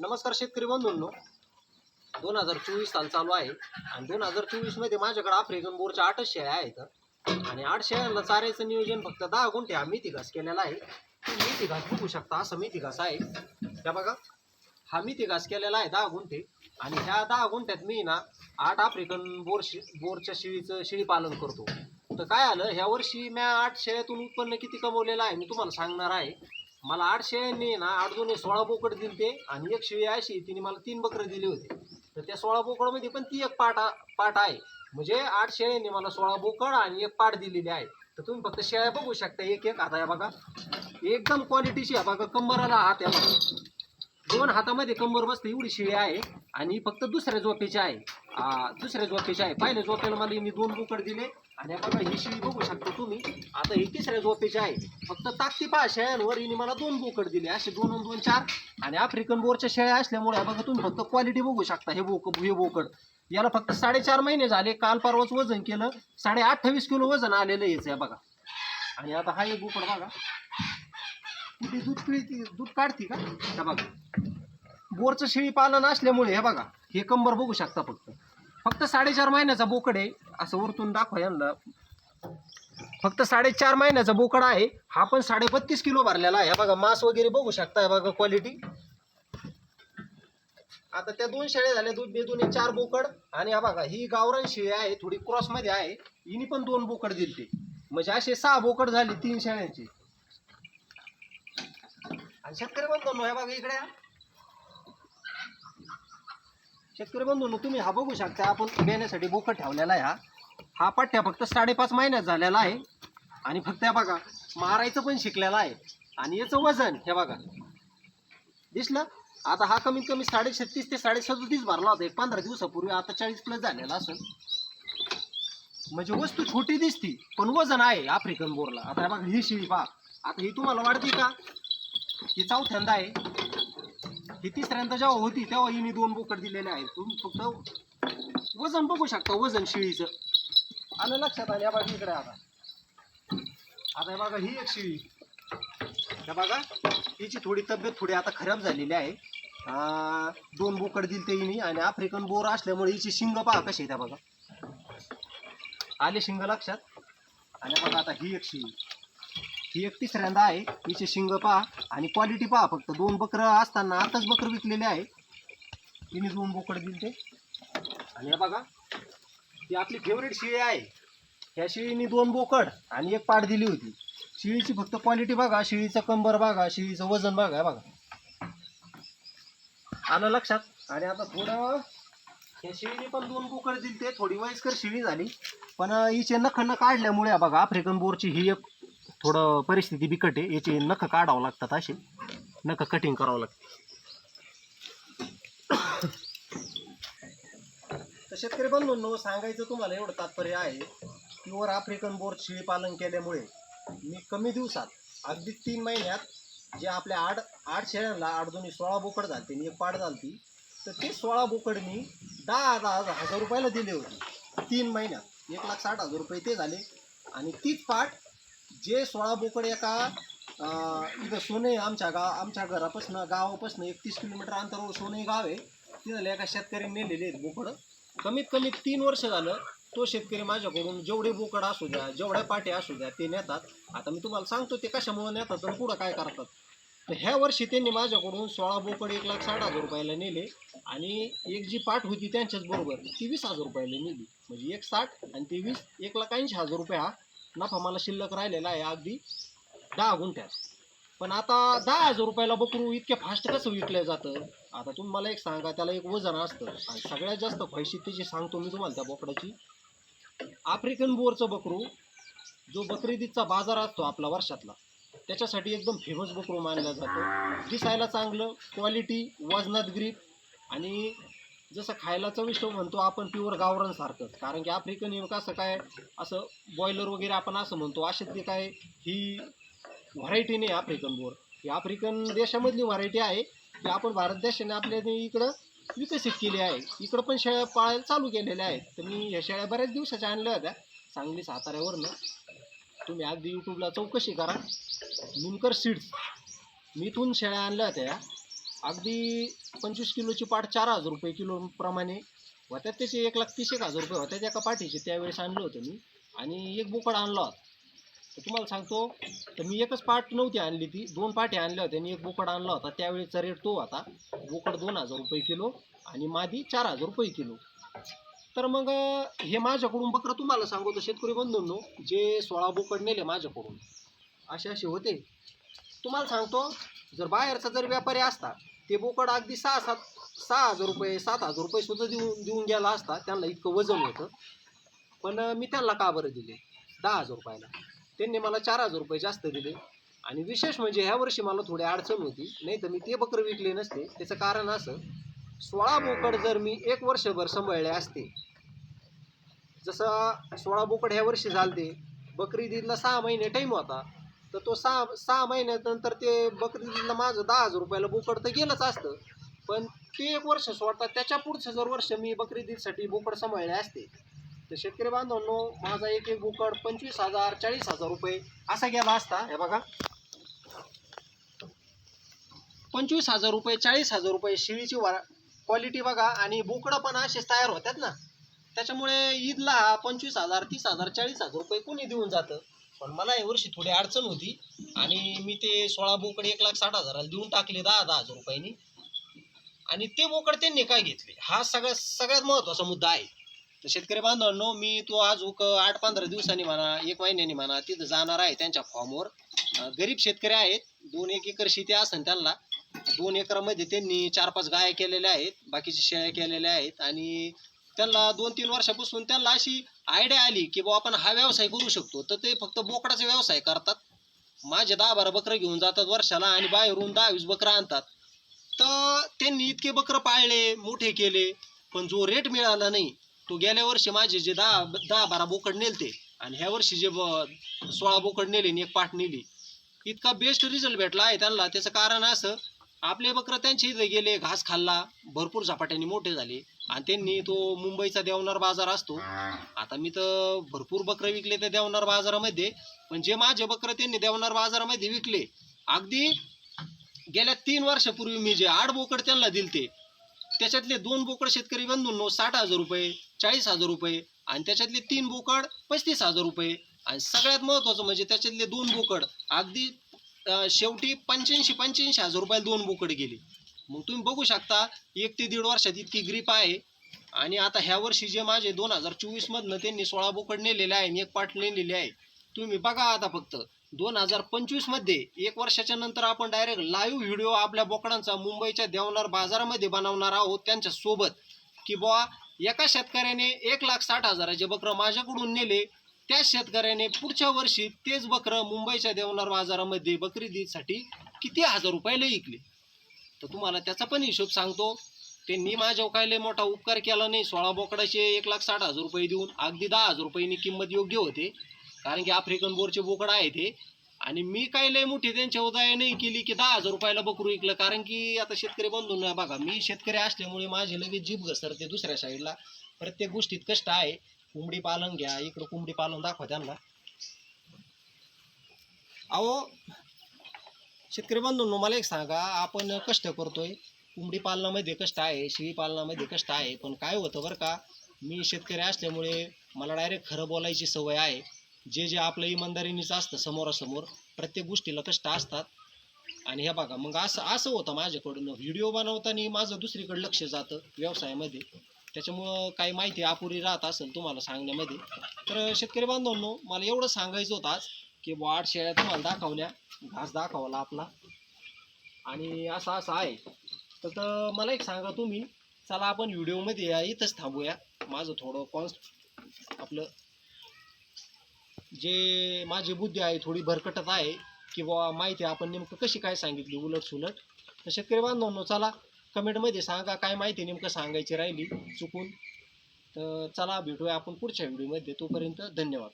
नमस्कार शेतकरी बंधूंनो. दोन हजार चोवीस साल चालू आहे आणि दोन हजार चोवीसमध्ये माझ्याकडे आफ्रिकन बोरच्या आठच शेळ्या आहेत. आणि आठ शेळ्यांना चाऱ्याचं नियोजन फक्त दहा गुंठे हा मेथी घास केलेला आहे. तो मेथी घास बघू शकता असं मेथी घास आहे. त्या बघा. हा मेथी घास केलेला आहे दहा गुंठे. आणि ह्या दहा गुंठ्यात मी ना आठ आफ्रिकन बोर शे बोरच्या शेळीचं शेळी पालन करतो. तर काय आलं? ह्या वर्षी म्या आठ शेळ्यातून उत्पन्न किती कमवलेलं आहे मी तुम्हाला सांगणार आहे. मला आठ शेळ्यांनी ना आठ दोन्ही सोळा बोकड दिले ते आणि एक शेळी अशी तिने मला तीन बकरे दिले होते. तर त्या सोळा बोकडमध्ये पण ती एक पाट पाट आहे. म्हणजे आठ शेळ्यांनी मला सोळा बोकड आणि एक पाट दिलेली आहे. तर तुम्ही फक्त शेळ्या बघू शकता एक एक हात आहे बघा. एकदम क्वालिटीची आहे बघा कंबराला हात आहे बघा. दोन हातामध्ये कंबर बसते एवढी शेळी आहे. आणि फक्त दुसऱ्या झोपेची आहे. दुसऱ्या झोपेची आहे. पहिल्या झोपेला मला हिने दोन बोकड दिले. आणि बघा ही शिळी बघू शकता तुम्ही. आता ही तिसऱ्या झोपेची आहे. फक्त ताकती पहा शेळ्यांवर. हिने मला दोन बोकड दिले असे दोन दोन चार. आणि आफ्रिकन बोरच्या शेळ्या असल्यामुळे बघा तुम्ही फक्त क्वालिटी बघू शकता हे बोक हे बोकड. याला फक्त साडेचार महिने झाले काल परवाच वजन केलं. साडे अठ्ठावीस किलो वजन आलेलं याचं आहे बघा. आणि आता हा एक बोकड बघा. कुठे दूध पिळती दूध काढते का? बघा. बोरचं शेळी पालन असल्यामुळे हे बघा हे कंबर बघू शकता फक्त. फक्त साडेचार महिन्याचा बोकड आहे. असं वरतून दाखवा यांना. फक्त साडेचार महिन्याचा बोकड आहे. हा पण साडे बत्तीस किलो भरलेला आहे. बघा मांस वगैरे बघू शकता. बघा क्वालिटी आता त्या दोन शेळ्या झाल्या दूध बेदून चार बोकड. आणि हा बघा ही गावरान शेळी आहे थोडी क्रॉसमध्ये आहे. हिने पण दोन बोकड दिलते. म्हणजे असे सहा बोकड झाली तीन शेळ्यांची. आणि शेतकरी बंधू ह्या बघा इकडे या. शेतकरी बंधू तुम्ही हा बघू शकता आपण बेण्यासाठी बोकड ठेवलेला आहे हा. हा पट्ट्या फक्त साडेपाच महिन्यात झालेला आहे. आणि फक्त हे बघा मारायचं पण शिकलेला आहे. आणि याचं वजन हे बघा. दिसलं? आता हा कमीत कमी साडे छत्तीस ते साडे सदतीस भरला होता. एक पंधरा दिवसापूर्वी आता चाळीस प्लस झालेला असेल. म्हणजे वस्तू छोटी दिसती पण वजन आहे आफ्रिकन बोरला. आता हे बघा ही शिळी पहा. आता ही तुम्हाला वाढते का? ही चौथ्यांदा आहे. ही तिसऱ्यांदा जेव्हा होती तेव्हा हिने दोन बोकड दिलेले आहेत. तुम्ही फक्त वजन बघू शकता वजन शिळीचं. आलं लक्षात आलं या बघा इकडे आता. आता हे बघा ही एक शिळी. त्या बघा हिची थोडी तब्येत थोडी आता खराब झालेली आहे. दोन बोकड दिले ते हिने आणि आफ्रिकन बोर असल्यामुळे हिची शिंग पहा कशी आहे त्या बघा. आले शिंग लक्षात. आणि बघा आता ही एक शिळी. ही एक तिसऱ्यांदा आहे. हिचे शिंग पहा आणि क्वालिटी पहा फक्त. दोन बकरं असताना आताच बकरं विकलेले आहे तिने दोन बोकड दिले ते आणि हे बघा ही आपली फेवरेट शिळी आहे. ह्या शिळीने दोन बोकड आणि एक पाठ दिली होती. शिळीची फक्त क्वालिटी बघा. शिळीचं कंबर बघा शिळीचं वजन बघा बघा. आलं लक्षात? आणि आता थोडं ह्या शिळीने पण दोन बोकड दिली ते थोडी वयस्कर शिळी झाली. पण हिचे नख न काढल्यामुळे बघा आफ्रिकन बोरची ही एक थोडं परिस्थिती बिकट आहे. याचे नख काढावं लागतात असे. नख कटिंग करावं लागतं. तर शेतकरी बंधूंनो सांगायचं तुम्हाला एवढं तात्पर्य आहे प्युअर आफ्रिकन बोर शेळी पालन केल्यामुळे मी कमी दिवसात अगदी तीन महिन्यात जे आपल्या आठ आठ शेळ्यांना आठ दोन्ही सोळा बोकड झालते आणि एक पाड झालती तर ते सोळा बोकड मी दहा दहा हजार रुपयाला दिले होते. तीन महिन्यात एक लाख साठ हजार रुपये ते झाले आणि तीच पाठ जे सोळा बोकड एका इथं सोने आमच्या गाव आमच्या घरापासून गावापासून एकतीस किलोमीटर अंतरावर सोने गाव आहे. तिथं एका शेतकऱ्यांनी नेलेले आहेत बोकडं. कमीत कमी तीन वर्ष झालं तो शेतकरी माझ्याकडून जेवढे बोकड असू द्या जेवढ्या पाट्या असू द्या ते नेतात. आता मी तुम्हाला सांगतो ते कशामुळे नेतात आणि पुढं काय करतात. तर ह्या वर्षी त्यांनी माझ्याकडून सोळा बोकड एक लाख साठ हजार रुपयाला नेले आणि एक जी पाठ होती त्यांच्याच बरोबर ती वीस हजार रुपयाला नेली. म्हणजे एक साठ आणि ती वीस एक लाख ऐंशी हजार रुपये हा नफा मला शिल्लक राहिलेला आहे अगदी दहा गुंठ्यात. पण आता दहा हजार रुपयाला बकरू इतक्या फास्ट कसं विकलं जातं? आता तुम्ही मला एक सांगा त्याला एक वजन असतं. आणि सगळ्यात जास्त पैसे त्याची सांगतो मी तुम्हाला त्या बोकडाची. आफ्रिकन बोरचं बकरू जो बकरीदीचा बाजार असतो आपला वर्षातला त्याच्यासाठी एकदम फेमस बकरू मानला जातो. दिसायला चांगलं क्वालिटी वजनात ग्रीप आणि जसं खायला चविष्ट म्हणतो आपण प्युअर गावरण सारखंच कारण की आफ्रिकन हे कसं काय असं बॉयलर वगैरे आपण असं म्हणतो अशातली काय ही व्हरायटी नाही आफ्रिकन बोर ही आफ्रिकन देशामधली व्हरायटी आहे की आपण भारत देशाने आपल्या इकडं विकसित केली आहे. इकडं पण शेळ्या पाळायला चालू केलेल्या आहेत. तर मी ह्या शेळ्या बऱ्याच दिवसाच्या आणल्या होत्या. सांगली साताऱ्यावरनं तुम्ही अगदी यूट्यूबला चौकशी करा. निमकर सीड्स मी इथून शेळ्या आणल्या होत्या. अगदी पंचवीस किलोची पाट चार हजार रुपये किलो प्रमाणे. होत्यात त्याचे एक लाख तीस एक हजार रुपये होत्यात एका पाठीचे त्यावेळेस आणलं होतं मी. आणि एक बोकड आणला होता. तर तुम्हाला सांगतो तर मी एकच पाट नव्हती आणली ती. दोन पाठी आणल्या होत्या आणि एक बोकड आणला होता. त्यावेळेचा रेट तो होता बोकड दोन हजार रुपये किलो आणि मादी चार हजार रुपये किलो. तर मग हे माझ्याकडून बकरं तुम्हाला सांगतो शेतकरी बंधूंनो जे सोळा बोकड नेले माझ्याकडून असे असे होते. तुम्हाला सांगतो जर बाहेरचा जर व्यापारी असता ते बोकड अगदी सहा सात सहा हजार रुपये सात हजार रुपये सुद्धा देऊन देऊन गेला असता. त्यांना इतकं वजन होतं. पण मी त्यांना का बरं दिले? दहा हजार रुपयाला. त्यांनी मला चार हजार रुपये जास्त दिले. आणि विशेष म्हणजे ह्या वर्षी मला थोडी अडचण होती. नाही तर मी ते बकरं विकले नसते. त्याचं कारण असं सोळा बोकड जर मी एक वर्षभर सांभाळले असते जसं सोळा बोकड ह्या वर्षी झालते बकरी ईदला सहा महिने टाईम होता. तर तो सहा सहा महिन्यानंतर ते बकरी ईदला माझं दहा हजार रुपयाला बोकड तर गेलंच असतं. पण ते एक वर्ष सोडता त्याच्या पुढचं जर वर्ष मी बकरी ईदसाठी बोकड सांभाळले असते तर शेतकरी बांधवांनो माझा एक एक बोकड पंचवीस हजार चाळीस हजार रुपये असा गेला असता. हे बघा. पंचवीस हजार रुपये चाळीस हजार रुपये शेळीची वा क्वालिटी बघा. आणि बोकडं पण असेच तयार होतात ना. त्याच्यामुळे ईदला हा पंचवीस हजार तीस हजार चाळीस हजार रुपये कोणी देऊन जातं? पण मला या वर्षी थोडी अडचण होती. आणि मी ते सोळा बोकड एक लाख साठ हजाराला देऊन टाकले दहा दहा हजार रुपयांनी. आणि ते बोकड त्यांनी काय घेतले? हा सगळ्यात सगळ्यात महत्त्वाचा मुद्दा आहे. तर शेतकरी बांधवांनो मी तो आज उक आठ पंधरा दिवसांनी म्हणा एक महिन्यानी म्हणा तिथं जाणार आहे त्यांच्या फॉर्मवर. गरीब शेतकरी आहेत. दोन एक एकर शेती असेल त्यांना. दोन एकरामध्ये त्यांनी चार पाच गाया केलेल्या आहेत. बाकीच्या शेळ्या केलेल्या आहेत. आणि त्यांना दोन तीन वर्षापासून त्यांना अशी आयडिया आली की बुवा आपण हा व्यवसाय करू शकतो तर ते फक्त बोकडाचा व्यवसाय करतात. माझे दहा बारा बकरं घेऊन जातात वर्षाला आणि बाहेरून दहा वीस बकरं आणतात. तर त्यांनी इतके बकरं पाळले मोठे केले पण जो रेट मिळाला नाही तो गेल्या वर्षी माझे जे दहा दहा बारा बोकड नेलते आणि ह्या वर्षी जे ब- सोळा बोकड नेले आणि एक पाठ नेली इतका बेस्ट रिझल्ट भेटला आहे त्यांना. त्याचं कारण असं आपले बकरं त्यांच्या इथे गेले घास खाल्ला भरपूर झपाट्याने मोठे झाले. आणि त्यांनी तो मुंबईचा देवनार बाजार असतो. आता मी तर भरपूर बकरं विकले त्या देवनार बाजारामध्ये. पण जे माझे बकरं त्यांनी देवनार बाजारामध्ये विकले अगदी गेल्या तीन वर्षापूर्वी मी जे आठ बोकड त्यांना दिलते त्याच्यातले दोन बोकड शेतकरी बंधूंनो साठ हजार रुपये चाळीस हजार रुपये आणि त्याच्यातले तीन बोकड पस्तीस हजार रुपये. आणि सगळ्यात महत्त्वाचं म्हणजे त्याच्यातले दोन बोकड अगदी शेवटी पंच्याऐंशी पंच्याऐंशी हजार रुपयाला दोन बोकड गेले. मग तुम्ही बघू शकता एक ते दीड वर्षात इतकी ग्रीप आहे. आणि आता ह्या वर्षी जे माझे दोन हजार चोवीसमधनं त्यांनी सोळा बोकड नेलेले आहे आणि एक पाठ नेलेले आहे. तुम्ही बघा आता फक्त दोन हजार पंचवीसमध्ये एक वर्षाच्या नंतर आपण डायरेक्ट लाईव्ह व्हिडिओ आपल्या बोकडांचा मुंबईच्या देवनार बाजारामध्ये बनवणार आहोत त्यांच्यासोबत. की बुवा एका शेतकऱ्याने एक लाख साठ हजाराचे बकरं माझ्याकडून नेले. त्याच शेतकऱ्याने पुढच्या वर्षी तेच बकरं मुंबईच्या देवनार बाजारामध्ये बकरीदीसाठी किती हजार रुपयाला विकले? तर तुम्हाला त्याचा पण हिशोब सांगतो. त्यांनी माझ्यावर काय लय मोठा उपकार केला नाही. सोळा बोकडाचे एक लाख साठ हजार रुपये देऊन अगदी दहा हजार रुपयांनी किंमत योग्य होते. कारण की आफ्रिकन बोरचे बोकड आहे ते आणि मी काय लय मोठी त्यांच्या उदय नाही केली की दहा हजार रुपयाला बकरू विकलं. कारण की आता शेतकरी बंधूंना बघा मी शेतकरी असल्यामुळे माझे लगेच जीभ घसरते दुसऱ्या साईडला प्रत्येक गोष्टीत कष्ट आहे. कोंबडी पालन घ्या इकडं कोंबडी पालन दाखवा त्यांना. अहो शेतकरी बंधूंनो मला एक सांगा आपण कष्ट करतोय. कोंबडी पालनामध्ये कष्ट आहे शेळी पालनामध्ये कष्ट आहे पण काय होतं बरं का मी शेतकरी असल्यामुळे मला डायरेक्ट खरं बोलायची सवय आहे. जे जे आपलं इमानदारीनीच असतं समोरासमोर प्रत्येक गोष्टीला कष्ट असतात. आणि हे बघा मग असं असं होतं माझ्याकडून. व्हिडिओ बनवताना माझं दुसरीकडे लक्ष जातं व्यवसायामध्ये. त्याच्यामुळं काही माहिती अपुरी राहत असेल तुम्हाला सांगण्यामध्ये. तर शेतकरी बांधवांनो मला एवढं सांगायचं होतं आज की वाढ शेळ्या तुम्हाला दाखवल्या घास दाखवला आपला. आणि असं असं आहे. तर तर मला एक सांगा तुम्ही चला आपण व्हिडिओमध्ये या इथंच थांबूया. माझं थोडं कॉन्स आपलं जे माझी बुद्धी आहे थोडी भरकटत आहे की माहिती आपण नेमकं कशी काय सांगितली उलट सुलट. तर शेतकरी बांधवांनो चला कमेंटमध्ये सांगा काय माहिती नेमकं सांगायची राहिली चुकून. तर चला भेटूया आपण पुढच्या व्हिडिओमध्ये. तोपर्यंत धन्यवाद.